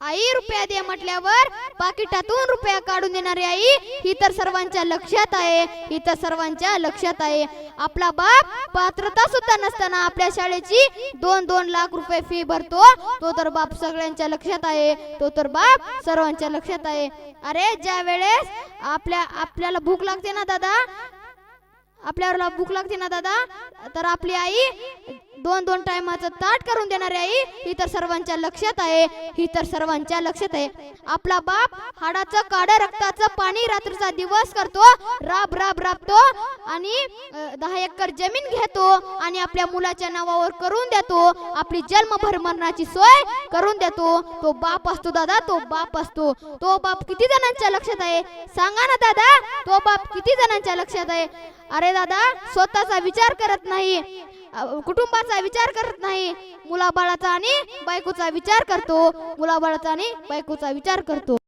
आई रुपया दे म्हटल्यावर पाकिटातून रुपया काढून देणारी आई ही तर सर्वांच्या लक्षात आहे ही तर सर्वांच्या लक्षात आहे. आपला बाप पात्रता सुद्धा नसताना आपल्या शाळेची दोन दोन लाख रुपये फी भरतो. तो तर बाप सगळ्यांच्या लक्षात आहे तो तर बाप सर्वांच्या लक्षात आहे. अरे ज्या वेळेस आपल्या आपल्याला भूक लागते ना दादा आपल्याला भूक लागते ना दादा तर आपली आई दोन दोन टायमाचं ताट करून देणारी आई. ही तर सर्वांच्या लक्षात आहे. ही तर सर्वांच्या लक्षात आहे. आपला बाप हाडाचं काड रक्ताचं पाणी रात्रीचा दिवस करतो. राब राब राबतो आणि दहा एकर जमीन घेतो आणि आपल्या मुलाच्या नावावर करून देतो. आपली जन्मभर मरणाची सोय करून देतो. तो बाप असतो दादा तो बाप असतो. तो बाप किती जणांच्या लक्षात आहे? सांगा ना दादा. तो बाप किती जणांच्या लक्षात आहे? अरे दादा स्वतःचा विचार करत नाही. कुटुंबाचा विचार करत नाही. मुलाबाळाचा आणि बायकोचा विचार करतो. मुलाबाळाचा आणि बायकोचा विचार करतो.